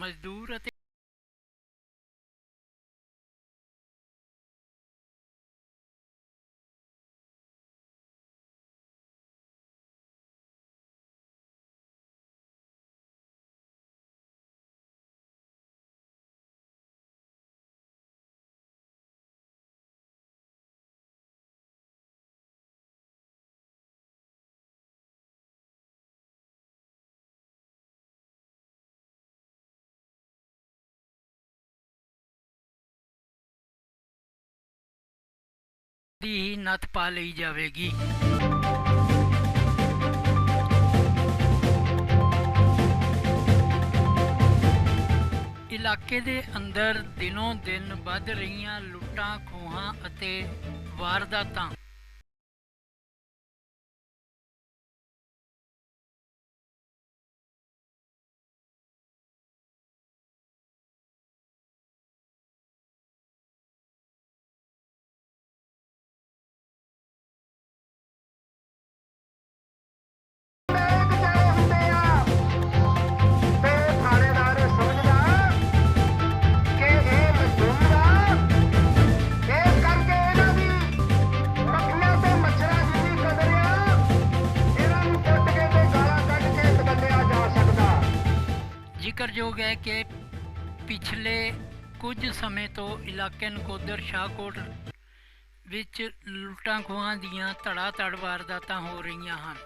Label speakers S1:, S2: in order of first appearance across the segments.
S1: ਮਜ਼ਦੂਰ ਅਤੇ ਦੀ ਹੀ ਨੱਥ ਪਾ ਲਈ ਜਾਵੇਗੀ। ਇਲਾਕੇ ਦੇ ਅੰਦਰ ਦਿਨੋਂ ਦਿਨ ਵੱਧ ਰਹੀਆਂ ਲੁੱਟਾਂ, ਖੋਹਾਂ ਅਤੇ ਵਾਰਦਾਤਾਂ ਜ਼ਿਕਰਯੋਗ ਹੈ ਕਿ ਪਿਛਲੇ ਕੁਝ ਸਮੇਂ ਤੋਂ ਇਲਾਕੇ ਨਕੋਦਰ ਸ਼ਾਹਕੋਟ ਵਿੱਚ ਲੁੱਟਾਂ ਖੋਹਾਂ ਦੀਆਂ ਧੜਾ-ਧੜ ਵਾਰਦਾਤਾਂ ਹੋ ਰਹੀਆਂ ਹਨ।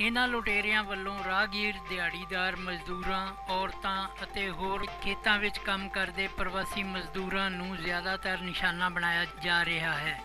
S1: ਇਹਨਾਂ ਲੁਟੇਰਿਆਂ ਵੱਲੋਂ ਰਾਹਗੀਰ, ਦਿਹਾੜੀਦਾਰ, ਮਜ਼ਦੂਰਾਂ, ਔਰਤਾਂ ਅਤੇ ਹੋਰ ਖੇਤਾਂ ਵਿੱਚ ਕੰਮ ਕਰਦੇ ਪ੍ਰਵਾਸੀ ਮਜ਼ਦੂਰਾਂ ਨੂੰ ਜ਼ਿਆਦਾਤਰ ਨਿਸ਼ਾਨਾ ਬਣਾਇਆ ਜਾ ਰਿਹਾ ਹੈ।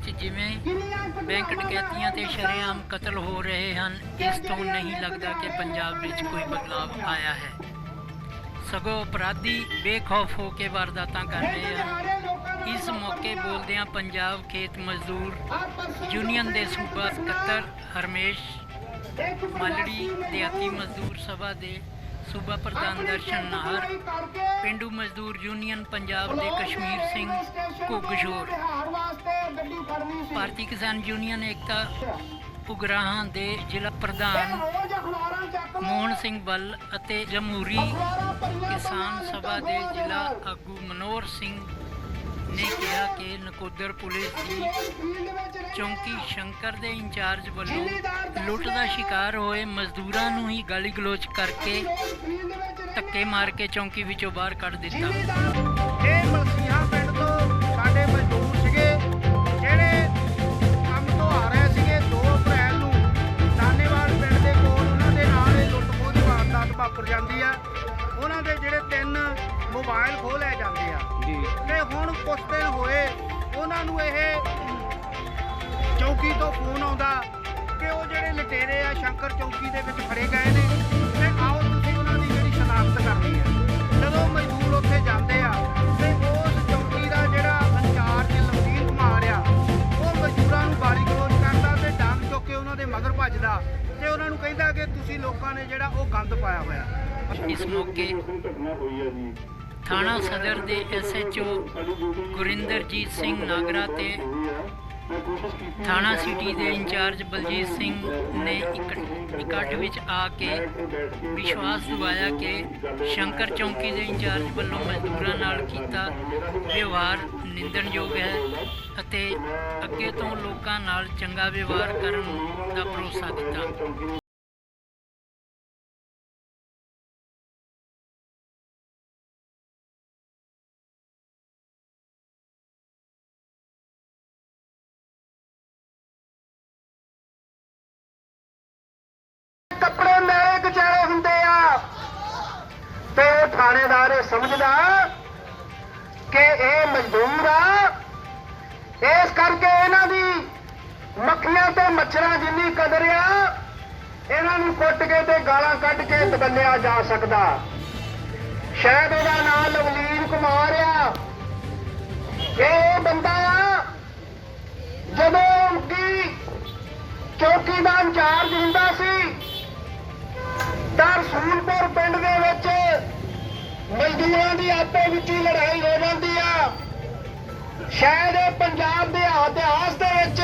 S2: ਵਿੱਚ
S1: ਜਿਵੇਂ
S2: ਕਿੰਨੀਆਂ ਘਟਨਾਵਾਂ
S1: ਬੈਂਕ ਡਕੈਤੀਆਂ ਤੇ ਸ਼ਰੇਆਮ ਕਤਲ ਹੋ ਰਹੇ ਹਨ, ਇਸ ਤੋਂ ਨਹੀਂ ਲੱਗਦਾ ਕਿ ਪੰਜਾਬ ਵਿੱਚ ਕੋਈ ਬਦਲਾਅ ਆਇਆ ਹੈ। ਸਗੋਂ ਅਪਰਾਧੀ ਬੇਖੌਫ ਹੋ ਕੇ ਵਾਰਦਾਤਾਂ ਕਰ ਰਹੇ ਹਨ। ਇਸ ਮੌਕੇ ਬੋਲਦਿਆਂ ਪੰਜਾਬ ਖੇਤ ਮਜ਼ਦੂਰ ਯੂਨੀਅਨ ਦੇ ਸੂਬਾ ਸਕੱਤਰ ਹਰਮੇਸ਼ ਮਾਲੜੀ, ਦਿਹਾਤੀ ਮਜ਼ਦੂਰ ਸਭਾ ਦੇ ਸੂਬਾ ਪ੍ਰਧਾਨ ਦਰਸ਼ਨ ਨਾਹਰ ਪਿੰਡੂ ਮਜ਼ਦੂਰ ਯੂਨੀਅਨ ਪੰਜਾਬ ਦੇ ਕਸ਼ਮੀਰ ਸਿੰਘ ਘੁੱਗਸ਼ੋਰ ਭਾਰਤੀ ਕਿਸਾਨ ਯੂਨੀਅਨ ਏਕਤਾ ਉਗਰਾਹਾਂ ਦੇ ਜ਼ਿਲ੍ਹਾ ਪ੍ਰਧਾਨ ਮੋਹਨ ਸਿੰਘ ਬੱਲ ਅਤੇ ਜਮਹੂਰੀ ਕਿਸਾਨ ਸਭਾ ਦੇ ਜ਼ਿਲ੍ਹਾ ਆਗੂ ਮਨੋਹਰ ਸਿੰਘ ਨੇ ਕਿਹਾ ਕਿ ਨਕੋਦਰ ਪੁਲਿਸ ਦੀ ਚੌਂਕੀ ਸ਼ੰਕਰ ਦੇ ਇੰਚਾਰਜ ਵੱਲੋਂ ਲੁੱਟ ਦਾ ਸ਼ਿਕਾਰ ਹੋਏ ਮਜ਼ਦੂਰਾਂ ਨੂੰ ਹੀ ਗਾਲੀ ਗਲੋਚ ਕਰਕੇ ਧੱਕੇ ਮਾਰ ਕੇ ਚੌਂਕੀ ਵਿੱਚੋਂ ਬਾਹਰ ਕੱਢ ਦਿੱਤਾ।
S2: ਇਹ ਮਲਸੀਹਾਂ ਪਿੰਡ ਤੋਂ ਸਾਡੇ ਮਜ਼ਦੂਰ ਸੀਗੇ ਜਿਹੜੇ ਕੰਮ ਤੋਂ ਆ ਰਹੇ ਸੀਗੇ 2 ਅਪ੍ਰੈਲ ਨੂੰ। ਦਾਨੇਵਾਲ ਪਿੰਡ ਦੇ ਕੋਲ ਉਹਨਾਂ ਦੇ ਨਾਲ ਇਹ ਲੁੱਟ ਖੋਹ ਦੀ ਵਾਰਦਾਤ ਵਾਪਰ ਜਾਂਦੀ ਆ। ਉਹਨਾਂ ਦੇ ਜਿਹੜੇ ਤਿੰਨ ਮੋਬਾਈਲ ਖੋਹ ਲੈ ਜਾਂਦੇ ਆ। ਜੀ। ਤੇ ਹੁਣ ਕੁਝ ਦਿਨ ਹੋਏ ਉਹਨਾਂ ਨੂੰ ਇਹ ਚੌਕੀ ਤੋਂ ਫੋਨ ਆਉਂਦਾ ਕਿ ਉਹ ਜਿਹੜੇ ਲਟੇਰੇ ਆ ਸ਼ੰਕਰ ਚੌਕੀ ਦੇ ਵਿੱਚ ਫੜੇ ਗਏ ਨੇ, ਤੇ ਆਓ ਤੁਸੀਂ ਉਹਨਾਂ ਦੀ ਜਿਹੜੀ ਸ਼ਨਾਖਤ ਕਰਨੀ ਹੈ। ਜਦੋਂ ਮਜ਼ਦੂਰ ਉੱਥੇ ਜਾਂਦੇ ਆ, ਤੇ ਉਸ ਚੌਕੀ ਦਾ ਜਿਹੜਾ ਇੰਚਾਰਜ ਲਵਦੀਨ ਕੁਮਾਰ ਆ, ਉਹ ਮਜ਼ਦੂਰਾਂ ਨੂੰ ਬਾਰੀ ਗਲੋਚ ਕਰਦਾ ਤੇ ਡੰਗ ਚੁੱਕ ਕੇ ਉਹਨਾਂ ਦੇ ਮਗਰ ਭੱਜਦਾ ਤੇ ਉਹਨਾਂ ਨੂੰ ਕਹਿੰਦਾ ਕਿ ਤੁਸੀਂ ਲੋਕਾਂ ਨੇ ਜਿਹੜਾ ਉਹ ਗੰਦ ਪਾਇਆ ਹੋਇਆ।
S1: ਇਸ ਮੌਕੇ ਥਾਣਾ ਸਦਰ ਦੇ ਐਸਐਚਓ ਗੁਰਿੰਦਰਜੀਤ ਸਿੰਘ ਨਾਗਰਾ ਤੇ ਥਾਣਾ ਸਿਟੀ ਦੇ ਇੰਚਾਰਜ ਬਲਜੀਤ ਸਿੰਘ ਨੇ ਇਕ- ਇਕੱਠ ਵਿੱਚ ਆ ਕੇ ਵਿਸ਼ਵਾਸ ਦਿਵਾਇਆ ਕਿ ਸ਼ੰਕਰ ਚੌਂਕੀ ਦੇ ਇੰਚਾਰਜ ਵੱਲੋਂ ਮਜ਼ਦੂਰਾਂ ਨਾਲ ਕੀਤਾ ਵਿਵਹਾਰ ਨਿੰਦਣਯੋਗ ਹੈ ਅਤੇ ਅੱਗੇ ਤੋਂ ਲੋਕਾਂ ਨਾਲ ਚੰਗਾ ਵਿਵਹਾਰ ਕਰਨ ਦਾ ਭਰੋਸਾ ਦਿੱਤਾ।
S2: ਕੱਪੜੇ ਮੇਰੇ ਕਚਾਰੇ ਹੁੰਦੇ ਆ। ਤੇ ਉਹ ਥਾਣੇਦਾਰ ਇਹ ਸਮਝਦਾ ਕਿ ਇਹ ਮਜ਼ਦੂਰ ਆ। ਇਸ ਕਰਕੇ ਇਹਨਾਂ ਦੀ ਮੱਖੀਆਂ ਤੇ ਮੱਛਰਾਂ ਜਿੰਨੀ ਕਦਰ ਆ, ਇਹਨਾਂ ਨੂੰ ਕੁੱਟ ਕੇ ਤੇ ਗਾਲਾਂ ਕੱਢ ਕੇ ਦਬਲਿਆ ਜਾ ਸਕਦਾ। ਸ਼ਾਇਦ ਉਹਦਾ ਨਾਮ ਲਵਲੀਨ ਕੁਮਾਰ ਆ। ਇਹ ਉਹ ਬੰਦਾ ਆ, ਜਦੋਂ ਕਿ ਚੌਕੀ ਦਾ ਇੰਚਾਰਜ ਹੁੰਦਾ ਸੀ ਤਾਂ ਰਸੂਲਪੁਰ ਪਿੰਡ ਦੇ ਵਿੱਚ ਮਜ਼ਦੂਰਾਂ ਦੀ ਆਪੇ ਵਿੱਚ ਹੀ ਲੜਾਈ ਹੋ ਜਾਂਦੀ ਆ। ਸ਼ਾਇਦ ਇਹ ਪੰਜਾਬ ਦੇ ਇਤਿਹਾਸ ਦੇ ਵਿੱਚ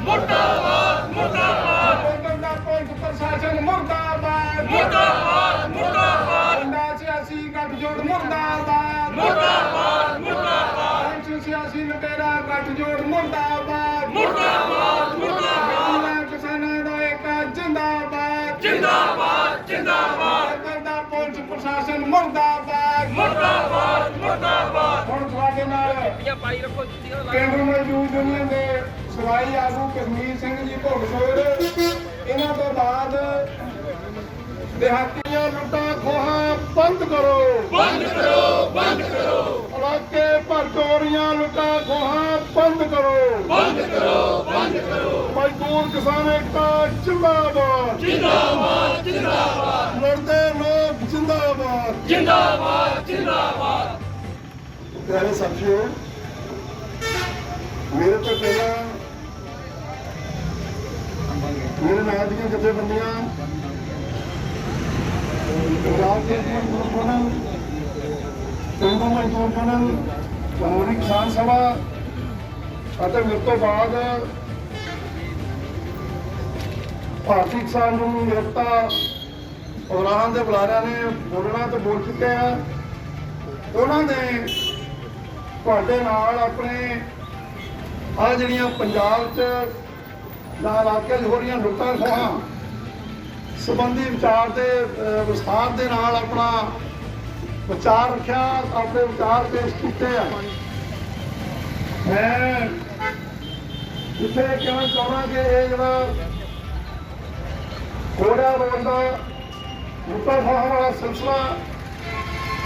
S2: ਮੁਰਦਾਬਾਦ ਮੁਰਦਾਬਾਦ। ਪੁਲਿਸ ਪ੍ਰਸ਼ਾਸਨ ਮੁਰਦਾਬਾਦ। ਮੁਰਦਾਬਾਦ ਮੁਰਦਾਬਾਦ। ਪਿੰਡਾਂ ਸਿਆਸੀ ਗੱਠਜੋੜ ਮੁਰਦਾਬਾਦ। ਮੁਰਦਾਬਾਦ ਮੁਰਦਾਬਾਦ। ਸਿਆਸੀ ਲਟੇਰਾ ਗੱਠਜੋੜ ਮੁਰਦਾਬਾਦ। ਪ੍ਰਸ਼ਾਸਨ ਮੁਰਦਾਬਾਦ। ਮੁਰਦਾਬਾਦ ਮੁਰਦਾਬਾਦ। ਹੁਣ ਤੁਹਾਡੇ ਨਾਲ ਕੇਂਦਰ ਮਜ਼ਦੂਰ ਯੂਨੀਅਨ ਦੇ ਸਵਾਈ ਆਗੂ ਕਸ਼ਮੀਰ ਸਿੰਘ ਜੀ ਭੋਗਸੋਰ ਇਹਨਾਂ ਤੋਂ ਬਾਅਦ ਦਿਹਾਤੀਆਂ ਲੁੱਟਾਂ ਖੋਹਾਂ ਬੰਦ ਕਰੋ। ਬੰਦ ਕਰੋ ਬੰਦ ਕਰੋ। ਇਲਾਕੇ ਭਰ ਚੋਰੀਆਂ ਲੁੱਟਾਂ ਖੋਹਾਂ ਬੰਦ ਕਰੋ। ਬੰਦ ਕਰੋ ਬੰਦ ਕਰੋ। ਮਜ਼ਦੂਰ ਕਿਸਾਨ ਏਕਤਾ ਜਿੰਦਾਬਾਦ। ਜਿੰਦਾਬਾਦ ਜਿੰਦਾਬਾਦ। ਲੜਦੇ ਲੋਕ ਜਿੰਦਾਬਾਦ। ਜਿੰਦਾਬਾਦ ਜਿੰਦਾਬਾਦ। ਪਿਆਰੇ ਸਾਥੀਓ ਮੇਰੇ ਤੋਂ ਪਹਿਲਾਂ ਮੇਰੇ ਨਾਲ ਦੀਆਂ ਜਥੇਬੰਦੀਆਂ ਪੰਜਾਬ ਦੇ ਗੁਰਪੁਰਬ ਪਿੰਡੂ ਮਜ਼ਦੂਰ ਜਮਹੂਰੀ ਕਿਸਾਨ ਸਭਾ ਅਤੇ ਮੇਰੇ ਤੋਂ ਬਾਅਦ ਭਾਰਤੀ ਕਿਸਾਨ ਨੂੰ ਏਕਤਾ ਔਰਾਹਾਂ ਦੇ ਬੁਲਾਰਿਆਂ ਨੇ ਬੋਲਣਾ ਤੇ ਬੋਲ ਚੁੱਕੇ ਆ ਉਹਨਾਂ ਨੇ ਤੁਹਾਡੇ ਨਾਲ ਆਪਣੇ ਆ ਜਿਹੜੀਆਂ ਪੰਜਾਬ 'ਚ ਨਾ ਇਲਾਕੇ ਹੋ ਰਹੀਆਂ ਲੁੱਟਾਂ ਖੋਹਾਂ ਸੰਬੰਧੀ ਵਿਚਾਰ ਦੇ ਵਿਸਥਾਰ ਦੇ ਨਾਲ ਆਪਣਾ ਵਿਚਾਰ ਰੱਖਿਆ, ਆਪਣੇ ਵਿਚਾਰ ਪੇਸ਼ ਕੀਤੇ ਆ। ਮੈਂ ਇੱਥੇ ਕਹਿਣਾ ਚਾਹੁੰਦਾ ਕਿ ਇਹ ਜਿਹੜਾ ਕੋੜਾ ਰੋਡ ਦਾ ਲੁੱਟਾਂ ਖੋਹਾਂ ਵਾਲਾ ਸਿਲਸਿਲਾ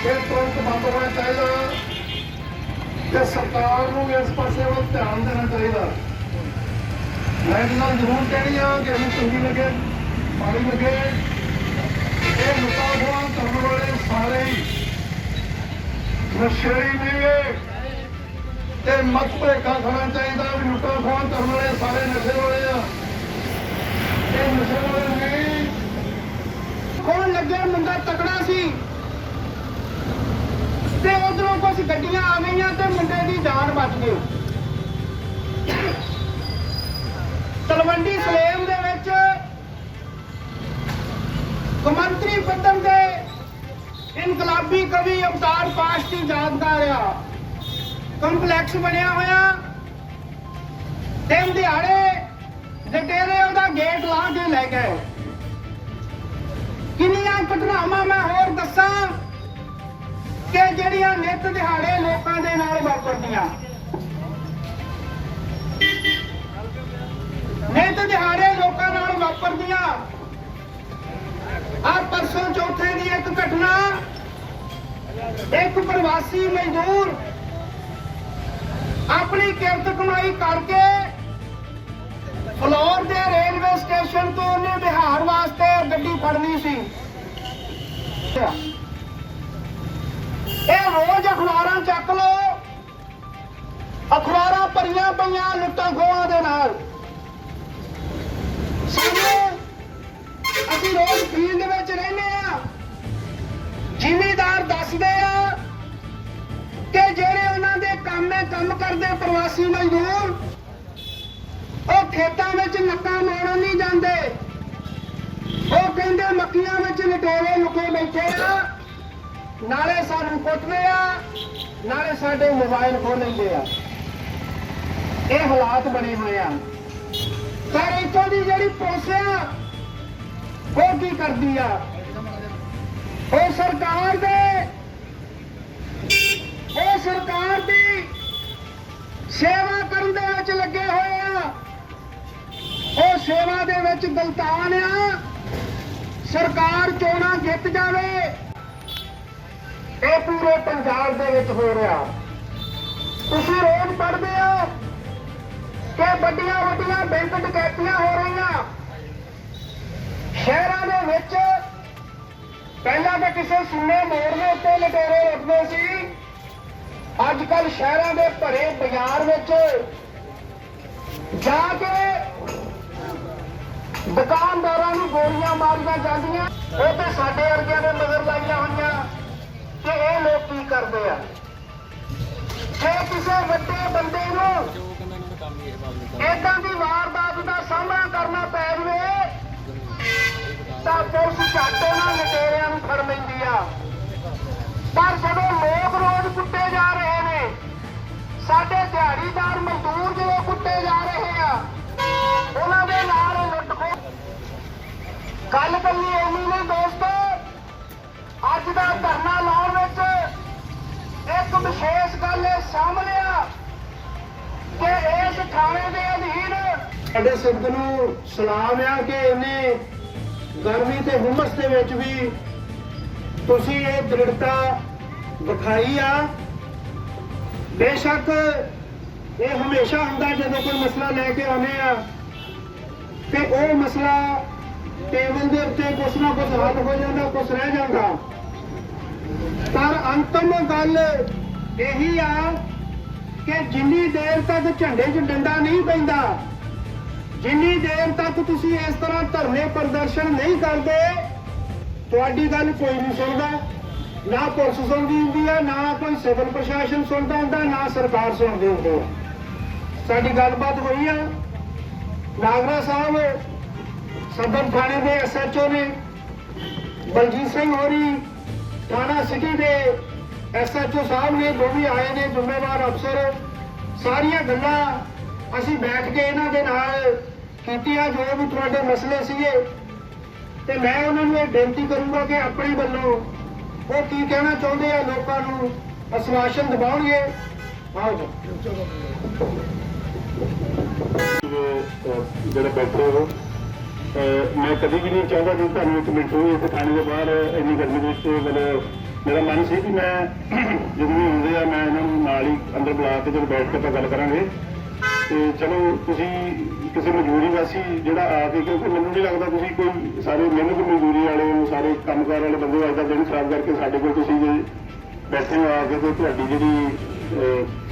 S2: ਇਹ ਤੁਰੰਤ ਬੰਦ ਹੋਣਾ ਚਾਹੀਦਾ ਕਿ ਸਰਕਾਰ ਨੂੰ ਇਸ ਪਾਸੇ ਵੱਲ ਧਿਆਨ ਦੇਣਾ ਚਾਹੀਦਾ। ਮੈਂ ਇਹ ਜ਼ਰੂਰ ਕਹਿਣੀ ਆ ਕਿ ਇਹਨੂੰ ਚੰਗੀ ਲੱਗੇ, ਮਾੜੀ ਲੱਗੇ। ਇਹ ਮੁਕਾਬਲਾ ਕਰਨ ਵਾਲੇ ਸਾਰੇ ਹੀ ਨਸ਼ੇੜੀ ਨੇ। ਤੇ ਮਤ ਭੇਖਾ ਖਾਣਾ ਚਾਹੀਦਾ ਵੀ ਲੁੱਟਾਂ ਖੋਹਾਂ ਕਰਨ ਵਾਲੇ ਸਾਰੇ ਨਸ਼ੇ ਵਾਲੇ ਆ। ਇਹ ਨਸ਼ੇ ਵਾਲੇ ਨੇ ਕੋਣ ਲੱਗੇ, ਮੁੰਡਾ ਤਕੜਾ ਸੀ। ਤੇ ਉਧਰੋਂ ਕੁਝ ਗੱਡੀਆਂ ਆ ਗਈਆਂ ਤੇ ਮੁੰਡੇ ਦੀ ਜਾਨ ਬਚ ਗਈ। ਤਲਵੰਡੀ ਸਲੇਮ ਦੇ ਵਿੱਚ ਕਮੰਤਰੀ ਪੱਧਰ ਦੇ ਇਨਕਲਾਬੀ ਕਵੀ ਅਵਤਾਰ ਪਾਸ਼ ਦੀ ਯਾਦਗਾਰ ਆ ਕੰਪਲੈਕਸ ਬਣਿਆ ਹੋਇਆ। ਦਿਨ ਦਿਹਾੜੇ ਜਟੇਰੇ ਉਹਦਾ ਗੇਟ ਲਾ ਕੇ ਲੈ ਗਏ। ਘਟਨਾਵਾਂ ਮੈਂ ਹੋਰ ਦੱਸਾਂ ਕਿ ਜਿਹੜੀਆਂ ਨਿੱਤ ਦਿਹਾੜੇ ਲੋਕਾਂ ਦੇ ਨਾਲ ਵਾਪਰਦੀਆਂ। ਨਿੱਤ ਦਿਹਾੜੇ ਲੋਕਾਂ ਨਾਲ ਵਾਪਰਦੀਆਂ। ਆ ਪਰਸੋਂ ਚੌਥੇ ਦੀ ਇੱਕ ਘਟਨਾ, ਇੱਕ ਪ੍ਰਵਾਸੀ ਮਜ਼ਦੂਰ ਆਪਣੀ ਕਿਰਤ ਕਮਾਈ ਕਰਕੇ ਫਲੋਰ ਦੇ ਰੇਲਵੇ ਸਟੇਸ਼ਨ ਤੋਂ ਉਹਨੇ ਬਿਹਾਰ ਵਾਸਤੇ ਗੱਡੀ ਫੜਨੀ ਸੀ। ਇਹ ਰੋਜ਼ ਅਖਬਾਰਾਂ ਚੱਕ ਲੋ ਅਖਬਾਰਾਂ ਭਰੀਆਂ ਪਈਆਂ ਲੁੱਟਾਂ ਖੋਹਾਂ ਦੇ ਨਾਲ। ਸਾਨੂੰ ਅਸੀਂ ਰੋਜ਼ ਫੀਲਡ ਵਿੱਚ ਰਹਿੰਦੇ ਆ। ਜ਼ਿਮੀਦਾਰ ਦੱਸਦੇ ਆ ਕਿ ਜਿਹੜੇ ਉਹਨਾਂ ਦੇ ਕੰਮੇ ਕੰਮ ਕਰਦੇ ਪ੍ਰਵਾਸੀ ਮਜ਼ਦੂਰ, ਉਹ ਖੇਤਾਂ ਵਿੱਚ ਨੱਕਾ ਮਾਰਨ ਨਹੀਂ ਕਹਿੰਦੇ ਮੱਕੀਆਂ ਵਿੱਚ ਲਟੇਰੇ ਲੁਕੇ ਬੈਠੇ ਆ। ਨਾਲੇ ਸਾਨੂੰ ਕੁੱਟਦੇ ਆ, ਨਾਲੇ ਸਾਡੇ ਮੋਬਾਈਲ ਖੋਹ ਲੈਂਦੇ ਆ। ਇਹ ਹਾਲਾਤ ਬਣੇ ਹੋਏ ਆ। ਪਰ ਇੱਥੋਂ ਦੀ ਜਿਹੜੀ ਪੁਲਿਸ ਆ, ਉਹ ਕੀ ਕਰਦੀ ਆ? ਉਹ ਸਰਕਾਰ ਦੇ, ਉਹ ਸਰਕਾਰ ਦੀ ਸੇਵਾ ਕਰਨ ਦੇ ਵਿੱਚ ਲੱਗੇ ਹੋਏ ਆ। ਉਹ ਸੇਵਾ ਦੇ ਵਿੱਚ ਗਲਤਾਨ ਆ। ਸਰਕਾਰ ਚੋਣਾਂ ਜਿੱਤ ਜਾਵੇ, ਇਹ ਪੂਰੇ ਪੰਜਾਬ ਦੇ ਵਿੱਚ ਹੋ ਰਿਹਾ। ਤੁਸੀਂ ਰੋਜ਼ ਪੜ੍ਹਦੇ ਹੋ ਕਿ ਵੱਡੀਆਂ ਵੱਡੀਆਂ ਬੈਂਕ ਡਕੈਤੀਆਂ ਹੋ ਰਹੀਆਂ। ਸ਼ਹਿਰਾਂ ਦੇ ਵਿੱਚ ਪਹਿਲਾਂ ਤਾਂ ਕਿਸੇ ਸੁੰਨੇ ਮੋੜ ਦੇ ਉੱਤੇ ਲਟੇਰੇ ਉੱਠਦੇ ਸੀ। ਅੱਜ ਕੱਲ ਸ਼ਹਿਰਾਂ ਦੇ ਭਰੇ ਬਾਜ਼ਾਰ ਵਿੱਚ ਜਾ ਕੇ ਦੁਕਾਨਦਾਰਾਂ ਨੂੰ ਗੋਲੀਆਂ ਮਾਰੀਆਂ ਜਾਂਦੀਆਂ। ਉਹ ਤੇ ਸਾਡੇ ਵਰਗਿਆਂ ਦੇ ਮਗਰ ਲਾਈਆਂ ਹੋਈਆਂ ਕਿ ਇਹ ਲੋਕ ਕੀ ਕਰਦੇ ਆ? ਜੇ ਕਿਸੇ ਵੱਡੇ ਬੰਦੇ ਨੂੰ ਏਦਾਂ ਦੀ ਵਾਰਦਾਤ ਦਾ ਸਾਹਮਣਾ ਕਰਨਾ ਪੈ ਜਵੇ, ਤਾਂ ਪੁਲਿਸ ਝੱਟ ਉਹਨਾਂ ਲਟੇਰਿਆਂ ਨੂੰ ਫੜ ਲੈਂਦੀ ਗੱਲ ਕੱਲੀ ਇੰਨੀ ਨਹੀਂ ਦੋਸਤੋ। ਅੱਜ ਦਾ ਧਰਨਾ ਲਾਉਣ ਵਿੱਚ ਇੱਕ ਵਿਸ਼ੇਸ਼ ਗੱਲ ਇਹ ਸਾਹਮਣੇ ਆ ਕਿ ਇਸ ਥਾਣੇ ਦੇ ਅਧੀਨ ਸਾਡੇ ਸਿੱਧ ਨੂੰ ਸਲਾਮ ਆ ਕਿ ਇਹਨੇ ਗਰਮੀ ਤੇ ਹੁਮਸ ਦੇ ਵਿੱਚ ਵੀ ਤੁਸੀਂ ਇਹ ਦ੍ਰਿੜਤਾ ਵਿਖਾਈ ਆ। ਬੇਸ਼ੱਕ ਇਹ ਹਮੇਸ਼ਾ ਹੁੰਦਾ ਜਦੋਂ ਕੋਈ ਮਸਲਾ ਲੈ ਕੇ ਆਉਂਦੇ ਆ। ਤੇ ਉਹ ਮਸਲਾ ਟੇਬਲ ਦੇ ਉੱਤੇ ਕੁਛ ਨਾ ਕੁਛ ਹੱਲ ਹੋ ਜਾਂਦਾ, ਕੁਛ ਰਹਿ ਜਾਂਦਾ। ਪਰ ਅੰਤਮ ਗੱਲ ਇਹੀ ਆ ਕਿ ਜਿੰਨੀ ਦੇਰ ਤੱਕ ਝੰਡੇ 'ਚ ਡੰਡਾ ਨਹੀਂ ਪੈਂਦਾ, ਜਿੰਨੀ ਦੇਰ ਤੱਕ ਤੁਸੀਂ ਇਸ ਤਰ੍ਹਾਂ ਧਰਨੇ ਪ੍ਰਦਰਸ਼ਨ ਨਹੀਂ ਕਰਦੇ, ਤੁਹਾਡੀ ਗੱਲ ਕੋਈ ਨਹੀਂ ਸੁਣਦਾ। ਨਾ ਪੁਲਿਸ ਸੁਣਦੀ ਹੁੰਦੀ ਆ, ਨਾ ਕੋਈ ਸਿਵਲ ਪ੍ਰਸ਼ਾਸਨ ਸੁਣਦਾ ਹੁੰਦਾ, ਨਾ ਸਰਕਾਰ ਸੁਣਦੀ ਹੁੰਦੀ ਸਾਡੀ ਗੱਲਬਾਤ ਹੋਈ ਆ। ਨਾਗਰਾ ਸਾਹਿਬ ਸਦਰ ਥਾਣੇ ਦੇ ਐਸਐਚਓ ਨੇ ਬਲਜੀਤ ਸਿੰਘ ਹੋਰੀ, ਥਾਣਾ ਸਿਟੀ ਦੇ ਐਸਐਚਓ ਸਾਹਿਬ ਨੇ, ਜੋ ਵੀ ਆਏ ਨੇ, ਜ਼ਿੰਮੇਵਾਰ ਅਫਸਰ, ਸਾਰੀਆਂ ਗੱਲਾਂ ਅਸੀਂ ਬੈਠ ਕੇ ਇਹਨਾਂ ਦੇ ਨਾਲ ਕੀਤੀਆਂ, ਜੋ ਵੀ ਤੁਹਾਡੇ ਮਸਲੇ ਸੀਗੇ। ਤੇ ਮੈਂ ਉਹਨਾਂ ਨੂੰ ਇਹ ਬੇਨਤੀ ਕਰੂੰਗਾ ਕਿ ਆਪਣੇ ਵੱਲੋਂ ਉਹ ਕੀ ਕਹਿਣਾ ਚਾਹੁੰਦੇ ਆ ਲੋਕਾਂ ਨੂੰ ਅਸਵਾਸ਼ਨ ਦਿਵਾਉਣਗੇ। ਆਓ ਜੀ।
S3: ਜਿਹੜੇ ਬੈਠੇ ਹੋ ਮੈਂ ਕਦੀ ਵੀ ਨਹੀਂ ਚਾਹੁੰਦਾ ਕਿ ਤੁਹਾਨੂੰ ਇੱਕ ਮਿੰਟ ਹੋਈ ਇੱਥੇ ਥਾਣੇ ਦੇ ਬਾਹਰ, ਇੰਨੀ ਗਰਮੀ ਦੇ ਵਿੱਚ ਮਤਲਬ ਮੇਰਾ ਮਨ ਸੀ ਕਿ ਮੈਂ ਜਦੋਂ ਵੀ ਹੁੰਦੇ ਆ, ਮੈਂ ਇਹਨਾਂ ਨੂੰ ਨਾਲ ਹੀ ਅੰਦਰ ਬੁਲਾ ਕੇ ਜਦੋਂ ਬੈਠ ਕੇ ਆਪਾਂ ਗੱਲ ਕਰਾਂਗੇ। ਤੇ ਚਲੋ, ਤੁਸੀਂ ਕਿਸੇ ਮਜ਼ਦੂਰੀ ਵਾਸੀ ਜਿਹੜਾ ਆ ਕੇ, ਕਿਉਂਕਿ ਮੈਨੂੰ ਨਹੀਂ ਲੱਗਦਾ ਤੁਸੀਂ ਕੋਈ ਸਾਰੇ ਮਿਹਨਤ ਮਜ਼ਦੂਰੀ ਵਾਲੇ ਹੋ, ਸਾਰੇ ਕੰਮਕਾਰ ਵਾਲੇ ਬੰਦੇ ਹੋ ਅੱਜ ਦਾ ਦਿਨ ਖਰਾਬ ਕਰਕੇ ਸਾਡੇ ਕੋਲ ਤੁਸੀਂ ਜੇ ਬੈਠੇ ਹੋ ਆ ਕੇ, ਤੇ ਤੁਹਾਡੀ ਜਿਹੜੀ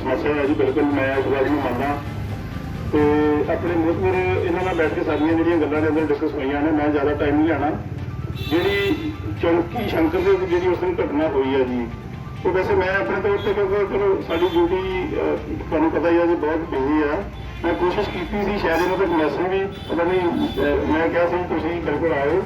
S3: ਸਮੱਸਿਆ ਹੈ ਜੀ, ਬਿਲਕੁਲ ਮੈਂ ਇਸ ਗੱਲ ਨੂੰ ਮੰਨਦਾ। ਤੇ ਆਪਣੇ ਮੁਖਬਰ ਇਹਨਾਂ ਨਾਲ ਬੈਠ ਕੇ ਸਾਰੀਆਂ ਜਿਹੜੀਆਂ ਗੱਲਾਂ ਨੇ ਅੰਦਰ ਡਿਸਕਸ ਹੋਈਆਂ ਨੇ, ਮੈਂ ਜ਼ਿਆਦਾ ਟਾਈਮ ਨਹੀਂ ਲੈਣਾ। ਜਿਹੜੀ ਚੌਂਕੀ ਸ਼ੰਕਰ ਦੇ ਜਿਹੜੀ ਉਸ ਦਿਨ ਘਟਨਾ ਹੋਈ ਹੈ ਜੀ, ਉਹ ਵੈਸੇ ਮੈਂ ਆਪਣੇ ਤੌਰ ਤੇ ਕਿਉਂਕਿ ਚਲੋ ਸਾਡੀ ਡਿਊਟੀ ਤੁਹਾਨੂੰ ਪਤਾ ਹੀ ਹੈ ਜੀ, ਬਹੁਤ ਬਿਜ਼ੀ ਆ। ਮੈਂ ਕੋਸ਼ਿਸ਼ ਕੀਤੀ ਸੀ, ਸ਼ਾਇਦ ਇਹਨਾਂ ਤੱਕ ਮੈਸੇਜ ਵੀ, ਪਤਾ ਨਹੀਂ ਮੈਂ ਕਿਹਾ ਸੀ, ਤੁਸੀਂ ਬਿਲਕੁਲ ਆਇਓ।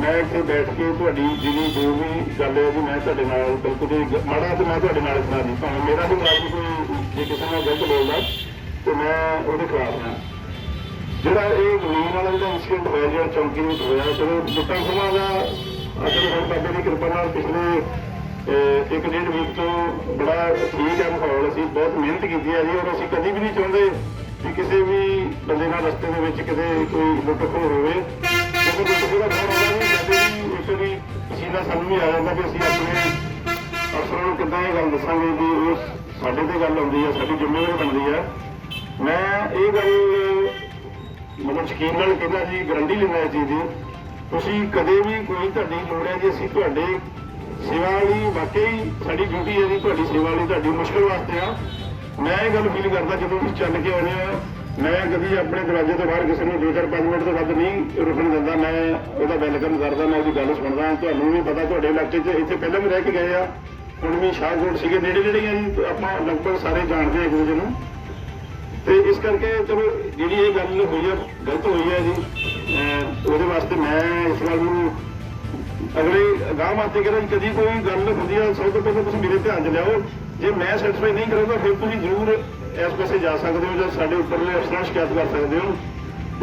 S3: ਮੈਂ ਇੱਥੇ ਬੈਠ ਕੇ ਤੁਹਾਡੀ ਜਿਹੜੀ ਜੋ ਵੀ ਗੱਲ ਹੈ ਜੀ, ਮੈਂ ਤੁਹਾਡੇ ਨਾਲ ਬਿਲਕੁਲ ਹੀ ਮਾੜਾ ਤੇ ਮੈਂ ਤੁਹਾਡੇ ਨਾਲ ਸੁਣਾ ਦੀ ਭਾਵੇਂ ਮੇਰਾ ਵੀ ਮੁਲਾਜ਼ਮ ਕੋਈ, ਜੇ ਕਿਸੇ ਨਾਲ ਗਲਤ ਬੋਲਦਾ ਤੇ ਮੈਂ ਉਹਦੇ ਖਿਲਾਫ ਹਾਂ। ਜਿਹੜਾ ਇਹ ਜ਼ਮੀਨ ਵਾਲਾ ਜਿਹੜਾ ਇਨਸੀਡੈਂਟ ਹੋਇਆ ਜਿਹੜਾ ਚੌਂਕੀ ਵਿੱਚ ਹੋਇਆ ਚਲੋ ਲੁੱਟਾਂ ਖੋਹਾਂ ਦਾ ਅਸਲ ਹੁਣ ਬਾਬੇ ਦੀ ਕਿਰਪਾ ਨਾਲ ਪਿਛਲੇ ਇੱਕ ਡੇਢ ਵੀਕ ਤੋਂ ਬੜਾ ਠੀਕ ਹੈ ਮਾਹੌਲ। ਅਸੀਂ ਬਹੁਤ ਮਿਹਨਤ ਕੀਤੀ ਹੈ ਜੀ, ਔਰ ਅਸੀਂ ਕਦੀ ਵੀ ਨਹੀਂ ਚਾਹੁੰਦੇ ਕਿ ਕਿਸੇ ਵੀ ਬੰਦੇ ਨਾਲ ਰਸਤੇ ਦੇ ਵਿੱਚ ਕਿਤੇ ਕੋਈ ਲੁੱਟਖੋ ਹੋਵੇ। ਕਿਉਂਕਿ ਲੁੱਟ ਦਾ ਬਹੁਤ ਆਉਂਦਾ ਵੀ ਸਾਡੇ ਵੀ ਇੱਕ ਵਾਰੀ ਪਸੀਨਾ ਸਾਨੂੰ ਵੀ ਆ ਜਾਂਦਾ ਕਿ ਅਸੀਂ ਆਪਣੇ ਅਫਸਰਾਂ ਨੂੰ ਕਿੱਦਾਂ ਇਹ ਗੱਲ ਦੱਸਾਂਗੇ ਵੀ ਉਹ ਸਾਡੇ ਤੇ ਗੱਲ ਆਉਂਦੀ ਹੈ ਸਾਡੀ ਜ਼ਿੰਮੇਵਾਰੀ ਬਣਦੀ ਹੈ ਮੈਂ ਇਹ ਗੱਲ, ਮਤਲਬ ਸ਼ਕੀਨ ਨਾਲ ਕਹਿੰਦਾ ਜੀ ਗਰੰਟੀ ਲੈਂਦਾ ਇਸ ਚੀਜ਼ ਦੀ। ਤੁਸੀਂ ਕਦੇ ਵੀ ਕੋਈ ਤੁਹਾਡੀ ਲੋੜ ਹੈ ਜੀ, ਅਸੀਂ ਤੁਹਾਡੇ ਸੇਵਾ ਲਈ ਵਾਕਈ ਸਾਡੀ ਡਿਊਟੀ ਹੈ ਜੀ, ਤੁਹਾਡੀ ਸੇਵਾ ਲਈ ਤੁਹਾਡੀ ਮੁਸ਼ਕਲ ਵਾਸਤੇ ਆ। ਮੈਂ ਇਹ ਗੱਲ ਫੀਲ ਕਰਦਾ ਜਦੋਂ ਤੁਸੀਂ ਚੱਲ ਕੇ ਆਉਂਦੇ ਆ ਮੈਂ ਕਦੀ ਆਪਣੇ ਦਰਵਾਜ਼ੇ ਤੋਂ ਬਾਹਰ ਕਿਸੇ ਨੂੰ 2-4-5 ਮਿੰਟ ਤੋਂ ਵੱਧ ਨਹੀਂ ਰੁਕਣ ਦਿੰਦਾ, ਮੈਂ ਉਹਦਾ ਵੈਲਕਮ ਕਰਦਾ, ਮੈਂ ਉਹਦੀ ਗੱਲ ਸੁਣਦਾ। ਤੁਹਾਨੂੰ ਵੀ ਪਤਾ ਤੁਹਾਡੇ ਇਲਾਕੇ 'ਚ ਇੱਥੇ ਪਹਿਲਾਂ ਵੀ ਰਹਿ ਕੇ ਗਏ ਆ। ਹੁਣ ਵੀ ਸ਼ਾਹਕੋਟ ਸੀਗੇ ਨੇੜੇ ਨੇੜੇ ਆ ਜੀ, ਆਪਾਂ ਲਗਭਗ ਸਾਰੇ ਜਾਣਦੇ ਆ ਇੱਕ ਦੂਜੇ ਨੂੰ। ਤੇ ਇਸ ਕਰਕੇ ਚਲੋ ਜਿਹੜੀ ਇਹ ਗੱਲ ਹੋਈ ਹੈ ਗਲਤ ਹੋਈ ਹੈ ਜੀ ਉਹਦੇ ਵਾਸਤੇ ਮੈਂ ਇਸ ਗੱਲ ਨੂੰ ਅਗਲੇ ਗਾਂ ਵਾਸਤੇ ਕਹਿੰਦਾ ਕਦੀ ਕੋਈ ਗੱਲ ਹੁੰਦੀ ਹੈ ਸਭ ਤੋਂ ਪਹਿਲਾਂ ਤੁਸੀਂ ਮੇਰੇ ਧਿਆਨ 'ਚ ਲਿਆਓ। ਜੇ ਮੈਂ ਸੈਟੀਸਫਾਈ ਨਹੀਂ ਕਰੂੰਗਾ, ਫਿਰ ਤੁਸੀਂ ਜ਼ਰੂਰ ਇਸ ਪਾਸੇ ਜਾ ਸਕਦੇ ਹੋ ਜਾਂ ਸਾਡੇ ਉੱਪਰਲੇ ਅਫਸਰਾਂ ਨੂੰ ਸ਼ਿਕਾਇਤ ਕਰ ਸਕਦੇ ਹੋ।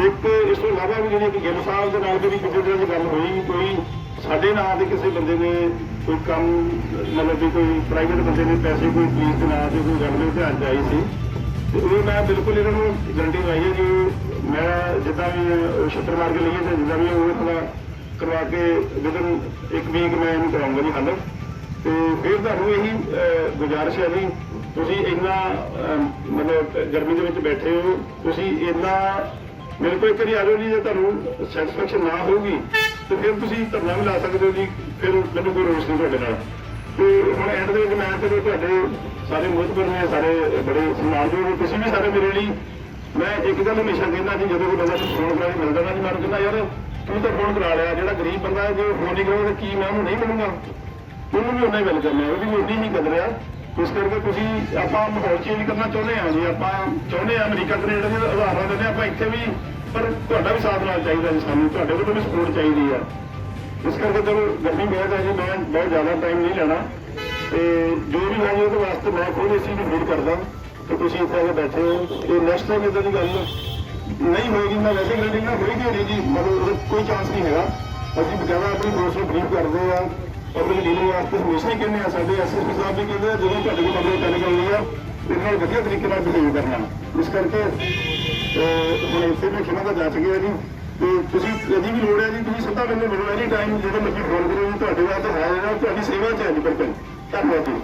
S3: ਇੱਕ, ਇਸ ਤੋਂ ਇਲਾਵਾ ਵੀ ਜਿਹੜੀ ਗਿੱਲ ਸਾਹਿਬ ਦੇ ਨਾਲ ਮੇਰੀ ਕਿਸੇ ਤਰ੍ਹਾਂ ਦੀ ਗੱਲ ਹੋਈ, ਕੋਈ ਸਾਡੇ ਨਾਂ ਦੇ ਕਿਸੇ ਬੰਦੇ ਨੇ ਕੋਈ ਕੰਮ, ਮਤਲਬ ਵੀ ਕੋਈ ਪ੍ਰਾਈਵੇਟ ਬੰਦੇ ਨੇ ਪੈਸੇ ਕੋਈ ਪੁਲਿਸ ਦੇ ਨਾਂ ਤੇ ਕੋਈ ਗੱਲ ਮੇਰੇ ਧਿਆਨ 'ਚ ਆਈ ਸੀ। ਤੇ ਉਹ ਮੈਂ ਬਿਲਕੁਲ ਇਹਨਾਂ ਨੂੰ ਗਰੰਟੀ ਦਵਾਈ ਹੈ ਕਿ ਮੈਂ ਜਿੱਦਾਂ ਵੀ ਉਹ ਛੱਤਰ ਮਾਰ ਕੇ ਲਈਏ ਤੇ ਜਿੱਦਾਂ ਵੀ ਉਹ ਥੋੜਾ ਕਰਵਾ ਕੇ ਵਿਦਨ ਇੱਕ ਵੀਕ ਮੈਂ ਇਹਨੂੰ ਕਰਾਉਂਗਾ ਜੀ ਹੱਲ। ਤੇ ਫਿਰ ਤੁਹਾਨੂੰ ਇਹੀ ਗੁਜ਼ਾਰਿਸ਼ ਹੈ ਜੀ, ਤੁਸੀਂ ਇੰਨਾ ਮਤਲਬ ਗਰਮੀ ਦੇ ਵਿੱਚ ਬੈਠੇ ਹੋ, ਤੁਸੀਂ ਇੰਨਾ ਮੇਰੇ ਕੋਲ ਇੱਕ ਵਾਰੀ ਆ ਜਾਓ ਜੀ, ਜੇ ਤੁਹਾਨੂੰ ਸੈਟੀਸਫੈਕਸ਼ਨ ਨਾ ਹੋਊਗੀ, ਤੇ ਫਿਰ ਤੁਸੀਂ ਧਰਨਾ ਵੀ ਲਾ ਸਕਦੇ ਹੋ ਜੀ, ਫਿਰ ਮੈਨੂੰ ਕੋਈ ਰੋਸ ਨਹੀਂ ਤੁਹਾਡੇ ਨਾਲ। ਤੇ ਹੁਣ ਐਂਡ ਦੇ ਵਿੱਚ ਮੈਂ ਤੇ ਤੁਹਾਡੇ ਸਾਰੇ ਮੁਖਬਰ ਨੇ, ਸਾਰੇ ਬੜੇ ਸਨਮਾਨਯੋਗ ਹੋ ਤੁਸੀਂ ਵੀ ਸਾਰੇ ਮੇਰੇ ਲਈ। ਮੈਂ ਇੱਕ ਗੱਲ ਹਮੇਸ਼ਾ ਕਹਿੰਦਾ ਜੀ ਜਦੋਂ ਕੋਈ ਬੰਦਾ ਫੋਨ ਕਰਾ ਕੇ ਮਿਲਦਾ ਨਾ ਜੀ ਮੈਂ ਕਹਿੰਦਾ, ਯਾਰ, ਤੂੰ ਤਾਂ ਫੋਨ ਕਰਾ ਲਿਆ, ਜਿਹੜਾ ਗਰੀਬ ਬੰਦਾ ਹੈ, ਜੇ ਫੋਨ ਨਹੀਂ ਕਰਾਉਂਦਾ ਕੀ ਮੈਂ ਉਹਨੂੰ ਨਹੀਂ ਮਿਲੂੰਗਾ? ਉਹਨੂੰ ਵੀ ਉਨਾ ਹੀ ਵੈਲਕਮ ਹੈ ਉਹਦੀ ਵੀ ਉਨੀ ਹੀ ਕਦਰ ਆ। ਇਸ ਕਰਕੇ ਤੁਸੀਂ, ਆਪਾਂ ਮਾਹੌਲ ਚੇਂਜ ਕਰਨਾ ਚਾਹੁੰਦੇ ਹਾਂ ਜੀ, ਆਪਾਂ ਚਾਹੁੰਦੇ ਹਾਂ ਅਮਰੀਕਾ ਕੈਨੇਡਾ ਦੇ ਉਦਾਹਰਨ ਦਿੰਦੇ ਹਾਂ, ਆਪਾਂ ਇੱਥੇ ਵੀ, ਪਰ ਤੁਹਾਡਾ ਵੀ ਸਾਥ ਨਾਲ ਚਾਹੀਦਾ ਜੀ ਸਾਨੂੰ, ਤੁਹਾਡੇ ਕੋਲੋਂ ਵੀ ਸਪੋਰਟ ਚਾਹੀਦੀ ਆ। ਇਸ ਕਰਕੇ ਚਲੋ ਗੱਡੀ ਬਹੁਤ ਹੈ ਜੀ, ਮੈਂ ਬਹੁਤ ਜ਼ਿਆਦਾ ਟਾਈਮ ਨਹੀਂ ਲੈਣਾ। ਤੇ ਜੋ ਵੀ ਹੈ ਜੀ ਉਹਦੇ ਵਾਸਤੇ ਮੈਂ ਖੁਦ ਇਸ ਚੀਜ਼ ਨੂੰ ਫੀਲ ਕਰਦਾ ਕਿ ਤੁਸੀਂ ਇੱਥੇ ਆ ਕੇ ਬੈਠੇ ਹੋ। ਇਹ ਨੈਕਸਟ ਟਾਈਮ ਇਦਾਂ ਦੀ ਗੱਲ ਨਹੀਂ ਹੋਏਗੀ, ਮੈਂ ਵੈਸੇ ਗ੍ਰੇਡਿੰਗ ਨਾ ਹੋਏਗੀ ਨਹੀਂ ਜੀ, ਮਤਲਬ ਉਹਦਾ ਕੋਈ ਚਾਂਸ ਨਹੀਂ ਹੈਗਾ। ਅਸੀਂ ਬਕਾਇਦਾ ਆਪਣੀ ਫੋਰਸ ਨੂੰ ਬਰੀਫ ਕਰਦੇ ਆ ਪਬਲਿਕ ਡੀਲਿੰਗ ਵਾਸਤੇ ਹਮੇਸ਼ਾ ਹੀ ਕਹਿੰਦੇ ਆ ਸਾਡੇ ਐਸਐਸਪੀ ਸਾਹਿਬ ਵੀ ਕਹਿੰਦੇ ਆ, ਜਦੋਂ ਤੁਹਾਡੇ ਕੋਲ ਪਬਲਿਕ ਟੈਲੀਕਾਮ ਲਈ ਆ, ਇਹਦੇ ਨਾਲ ਵਧੀਆ ਤਰੀਕੇ ਨਾਲ ਬਿਹੇਵ ਕਰਨਾ। ਇਸ ਕਰਕੇ ਹੁਣ ਇੱਥੇ ਮੈਂ ਖਿਮਾ ਦਾ ਜਾ ਚੁੱਕਿਆ ਜੀ। ਤੇ ਤੁਸੀਂ ਕਦੀ ਵੀ ਲੋੜ ਹੈ ਜੀ, ਤੁਸੀਂ ਸਿੱਧਾ ਮੈਨੂੰ ਮਿਲੋ ਐਨੀ ਟਾਈਮ ਜਦੋਂ ਮਰਜ਼ੀ ਫੋਨ ਕਰੋ ਜੀ, ਤੁਹਾਡੇ ਵਾਸਤੇ ਹੈ ਜਿਹੜਾ ਤੁਹਾਡੀ ਸੇਵਾ ਚ ਹੈ ਜੀ ਬਿਲਕੁਲ ਧੰਨਵਾਦ ਜੀ।